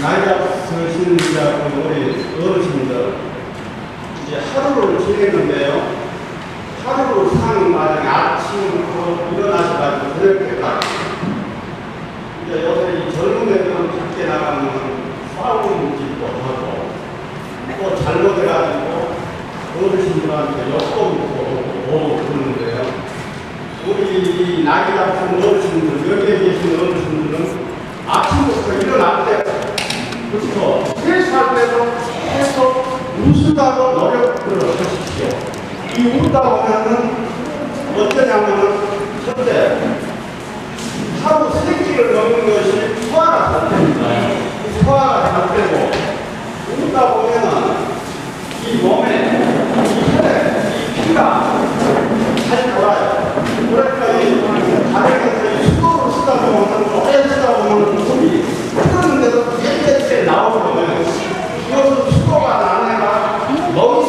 나이가 드신자 우리 어르신들 이제 하루를 지내는데요. 하루를 사는 마당 아침부터 일어나셔가지고 저녁때까지 이제 요새 이 젊은 애들은 밖에 나가면 싸우는 집도 하고 또 잘못해가지고 어르신들한테 욕도 이 나이 잡은 어르신들, 여기에 계신 어르신들은 아침부터 일어날 때부터 세수할 때도 계속 웃으다고 노력을 하십시오. 이 웃다 보면은 어떠냐면은 첫째, 하루 세 끼를 먹는 것이 소화가 잘 됩니다. 이 소화가 잘 되고 웃다 보면은 이 몸에 이 혈액, 이 피가 잘 돌아요. 그러니까 이 다리에서 이 수도를 쓰다 보면 오래 쓰다 보면 숨이 흐르는데도 떼떼떼 나오면 이것은 수도가 나는 애가 너무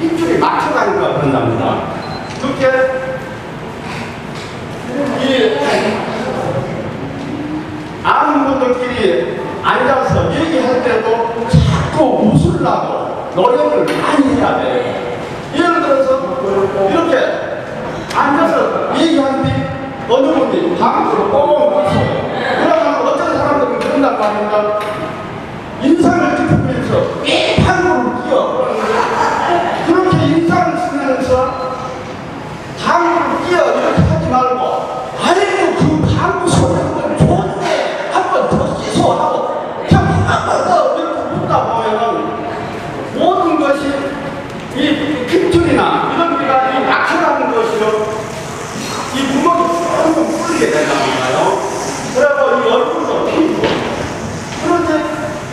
핏줄이 막혀가니까 그런답니다. 그렇게 이 아는 분들끼리 앉아서 얘기할 때도 자꾸 웃으려고 노력을 많이 해야 돼. 예를 들어서 이렇게 앉아서 얘기하는데 어느 분이 방구를 꽁꽁 웃어요. 그러면 어떤 사람들은 그런단 말입니다. 뚫리게 된다니까요. 그리고 이 얼굴도 피고 그런데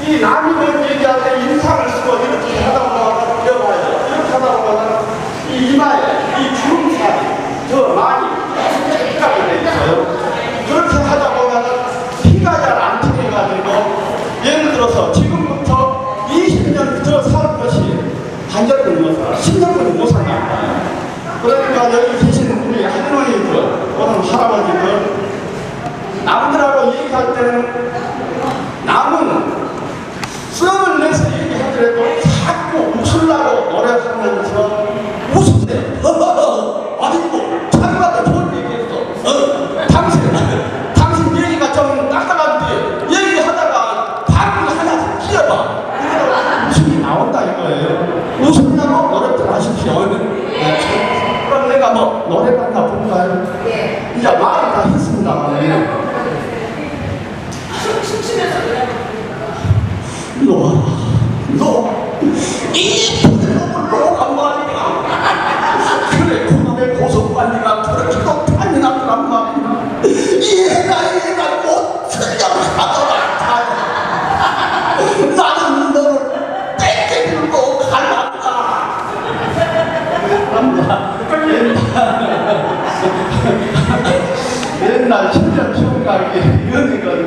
이 남이 뭔 얘기할 때 인상을 쓰고 이렇게 하다 보면 이렇게 하다 보면 이 이마에 이 주름살이 더 많이 생각이 돼 있어요. 그렇게 하다 보면 피가 잘안 튀겨가지고 예를 들어서 지금부터 20년 더살 것이 반절을 못 살아 10년을 못 산다 그러니까 여기 계시는 분이 할머니 네. 그럼 내가 뭐 노래가 나 볼까요? 이제 말을 다 했습니다만. 일로 와라. 너, 이 놈을 놓란 말이야.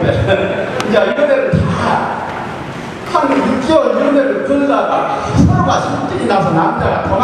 이제 연애를 다한 6개월 연애를 걸다가 서로가 실증이 나서 남자가 도